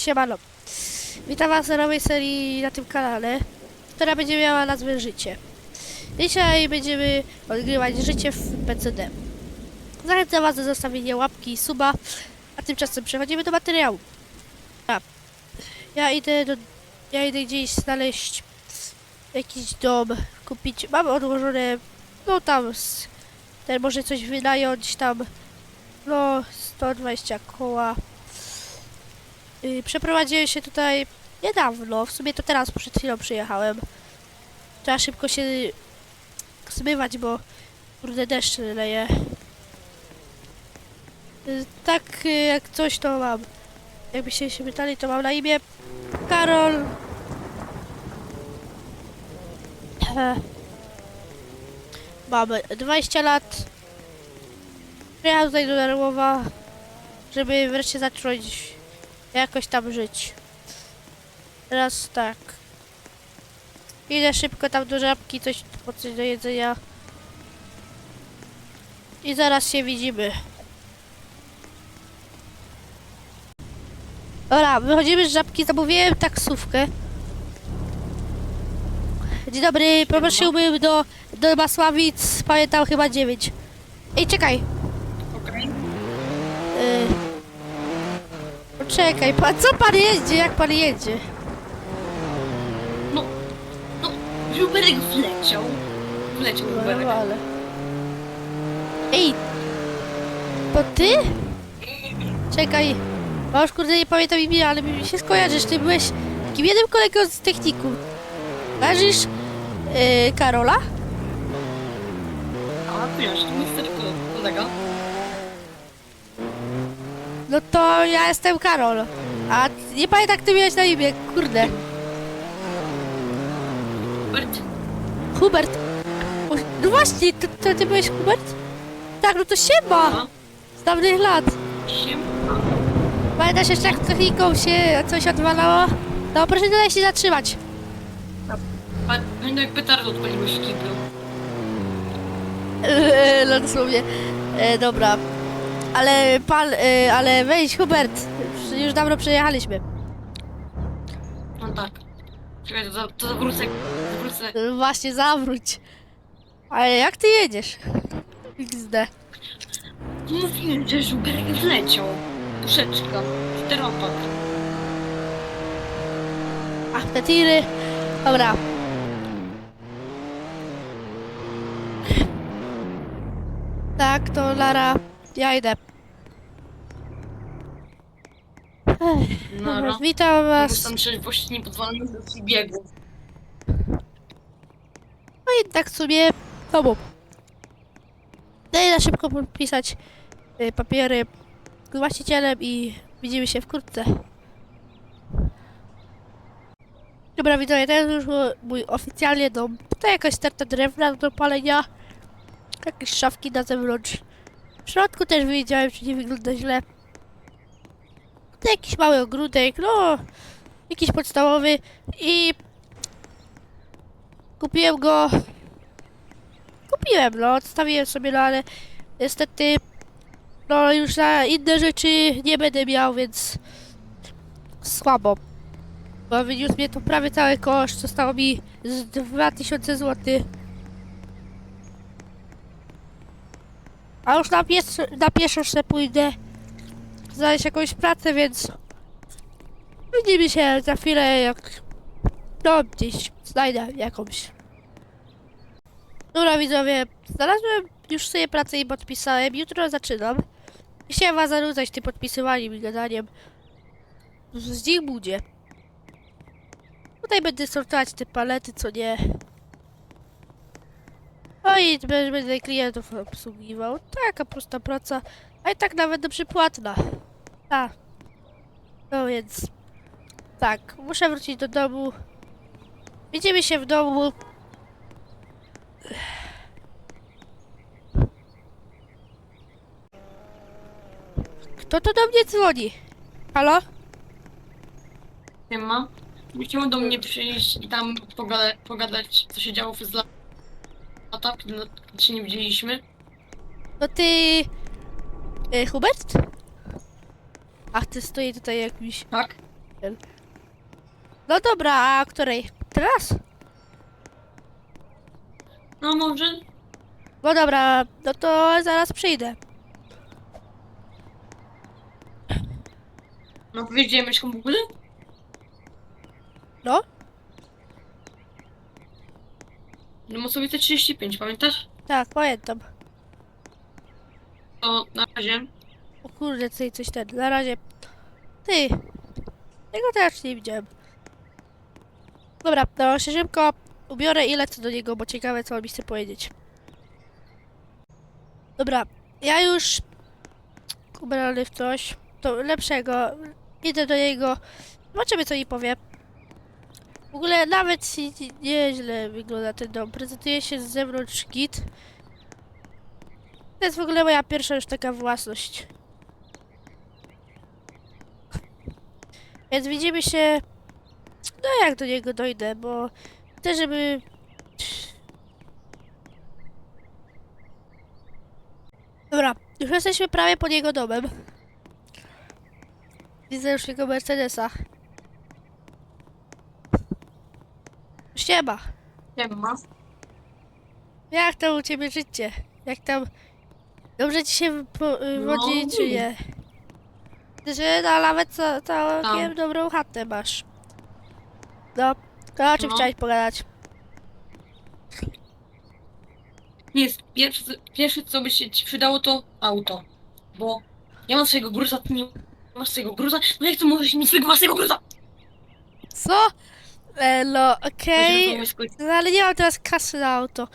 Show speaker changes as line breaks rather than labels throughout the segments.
Siemano. Witam was na nowej serii na tym kanale, która będzie miała nazwę Życie. Dzisiaj będziemy odgrywać życie w PCD. Zachęcam was do zostawienia łapki i suba, a tymczasem przechodzimy do materiału. Ja idę do... Ja idę gdzieś znaleźć jakiś dom, kupić... Mam odłożone... No tam... Ten może coś wynająć tam... No, 120 koła. Yy, przeprowadziłem się tutaj niedawno, w sumie to teraz przed chwilą przyjechałem. Trzeba szybko się zmywać, bo kurde deszcz leje. Yy, tak yy, jak coś to mam. Jakbyście się pytali, to mam na imię Karol. E, Mam 20 lat. Przyjechałem tutaj do Darłowa, żeby wreszcie zacząć jakoś tam żyć. Teraz tak. Idę szybko tam do żabki, coś po coś do jedzenia. I zaraz się widzimy. Dobra, wychodzimy z żabki, zamówiłem taksówkę. Dzień dobry, poprosiłbym do, do Masławic, pamiętam chyba 9. Ej, czekaj.
Okej.
Yy. Poczekaj, pan, co pan jedzie, jak pan jedzie?
No, no, Uberek wleciał. Wleciał Uberek.
No, ale... Ej! To ty? Czekaj. Bo już kurde nie pamiętam imienia, ale mi się skojarzysz, ty byłeś takim jednym kolegą z technikum. Kojarzysz yy, Karola?
A, wiesz, to mój stary ko- kolega.
No to ja jestem Karol. A nie pamiętam jak ty miałeś na imię, kurde.
Hubert,
Hubert. O, no właśnie, to, to ty byłeś Hubert? Tak, no to siema!
no,
Z dawnych lat.
siema.
Pamiętasz jeszcze jak techniką się coś odwalało? No proszę tutaj się zatrzymać.
Pa- Pamiętam jak petardo odpaliłeś w kiblu.
Eee, no dosłownie. E, dobra. Ale pan, e, ale wejdź Hubert. Już- Już dawno przejechaliśmy.
No tak. Czekaj, to, za- to zawrócę, zawrócę.
E, Właśnie zawróć. Ale jak ty jedziesz? XD.
Mówiłem, że Uberek wleciał. Puszeczka, czteropak.
Ach, te tiry. Dobra. Tak, to Lara. Ja idę. Ech,
No, no.
Witam was.
Stan trzeźwości do biegu.
No i tak sobie tobą. Daj na szybko podpisać y, papiery z właścicielem i widzimy się wkrótce. Dobra, widzowie, to jest już mój- mój oficjalnie dom. Tutaj jakaś sterta drewna do palenia. Jakieś szafki na zewnątrz. W środku też widziałem, czy nie wygląda źle. Tutaj jakiś mały ogródek, no... Jakiś podstawowy i... Kupiłem go kupiłem, no, odstawiłem sobie, no ale niestety, no już na inne rzeczy nie będę miał, więc słabo. Bo wyniósł mnie to prawie cały koszt, zostało mi z 2000 zł. A już na, pies, na pieszo sobie pójdę znaleźć jakąś pracę, więc widzimy się za chwilę, jak no gdzieś znajdę jakąś. Dobra widzowie, znalazłem już sobie pracę i podpisałem. Jutro zaczynam. Chciałem was zanudzać tym podpisywaniem i gadaniem. Z nich budzie. Tutaj będę sortować te palety, co nie. I będę klientów obsługiwał. Taka prosta praca. A i tak nawet dobrze płatna. A. No więc. Tak, muszę wrócić do domu. Widzimy się w domu. Kto to do mnie dzwoni? Halo?
Nie ma. Musiałem do mnie przyjść i tam pogada- pogadać, co się działo przez lata, kiedy kiedy się nie widzieliśmy.
To ty... Y, Hubert? Ach, ty stoi tutaj jakiś...
Tak?
No dobra, a której? Teraz?
No może?
No dobra, no to zaraz przyjdę.
No powiedziałem mieszkam w ogóle?
No?
No sobie te 35, pamiętasz?
Tak, pamiętam.
To na razie.
O kurde, tutaj coś ten, na razie. Ty, tego też nie widziałem. Dobra, no się szybko ubiorę i lecę do niego, bo ciekawe co on mi chce powiedzieć. Dobra, ja już ubrany w coś, to lepszego, idę do niego, zobaczymy co mi powie. W ogóle nawet nieźle wygląda ten dom, prezentuje się z zewnątrz git. To jest w ogóle moja pierwsza już taka własność. Więc widzimy się. No jak do niego dojdę, bo chcę, żeby. Dobra, już jesteśmy prawie pod jego domem. Widzę już jego Mercedesa. Siema.
Nie ma.
Jak tam u ciebie życie? Jak tam... Dobrze ci się po, y,
No,
wodzi, czy nie? Że no, nawet ca- całkiem
Tam.
dobrą chatę masz. No, to o czym
No.
chciałeś pogadać?
Nie, pierwsze, pierwsze co by się ci przydało to auto. Bo ja mam swojego gruza, ty nie masz swojego gruza. No jak to możesz mieć swojego własnego gruza?
Co? E, no, okej. No ale nie mam teraz kasy na auto.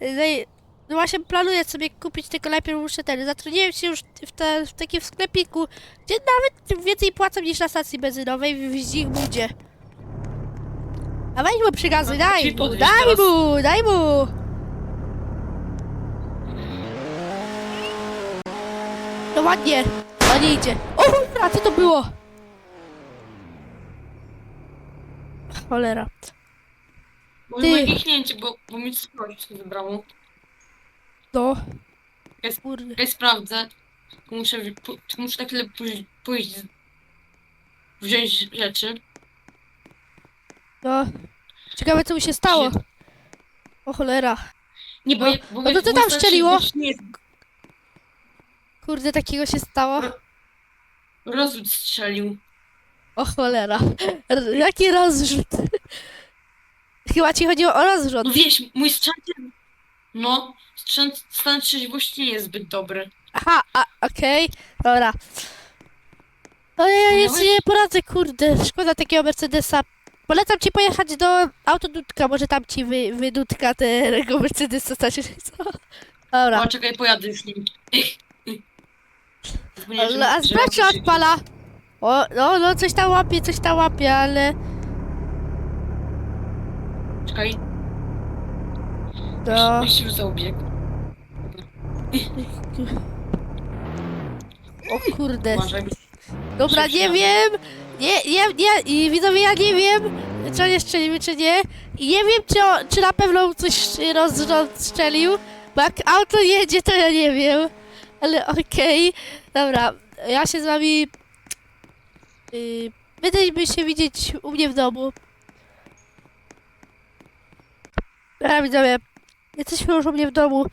No, i- no właśnie planuję sobie kupić, tylko najpierw muszę ten. Zatrudniłem się już w, te, w takim sklepiku, gdzie nawet więcej płacą niż na stacji benzynowej w Zigmundzie. A weź mu przygazuj,
No, to
daj
ci
mu, daj
teraz.
mu, daj mu! No ładnie, ładnie idzie. O cholera, co to było? Cholera. Ty.
moje kichnięcie, bo, bo mi coś wybrało.
No.
Jest-
Kurde.
Ja sprawdzę. Muszę, wi- pu- muszę na chwilę pójść, pójść z- wziąć rzeczy.
No. Ciekawe co mu się stało. O cholera.
Nie, bo,
No,
ja- bo
no to co
bo
tam
starszy
szczeliło?
gość Nie
Kurde, takiego się stało.
rozrzut strzelił.
O cholera. R- jaki rozrzut? Chyba ci chodziło o rozrzut.
No wiesz, mój stan... No, stan, stan trzeźwości nie jest zbyt dobry.
Aha, a, okej. Dobra. No ja
Miałeś?
nie poradzę, kurde. Szkoda takiego Mercedesa. Polecam ci pojechać do autodudka, może tam ci wy, wydudka tego Mercedesa, znaczy co? Dobra.
O, czekaj, pojadę już nim.
Ale, a czy
mam się-
odpala. O, no, no, coś tam łapie, coś tam łapie, ale...
Czekaj,
No.
myślił za obieg.
O kurde. Dobra, nie wiem. Nie, nie, nie. I widzowie, ja nie wiem, czy on jest szczeliwy, czy nie. I nie wiem, czy, on, czy na pewno coś rozstrzelił. Bo jak auto jedzie, to ja nie wiem. Ale okej. Dobra, ja się z wami... Yy, będziemy się widzieć u mnie w domu. Dobra, widzowie. Jesteśmy już u mnie w domu.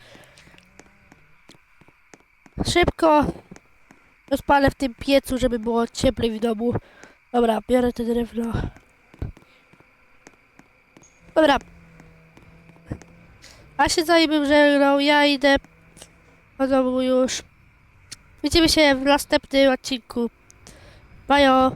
Szybko rozpalę w tym piecu, żeby było cieplej w domu. Dobra, biorę te drewno. Dobra. A się zajmę żegnał, ja idę do domu już. Widzimy się w następnym odcinku. 拜哟。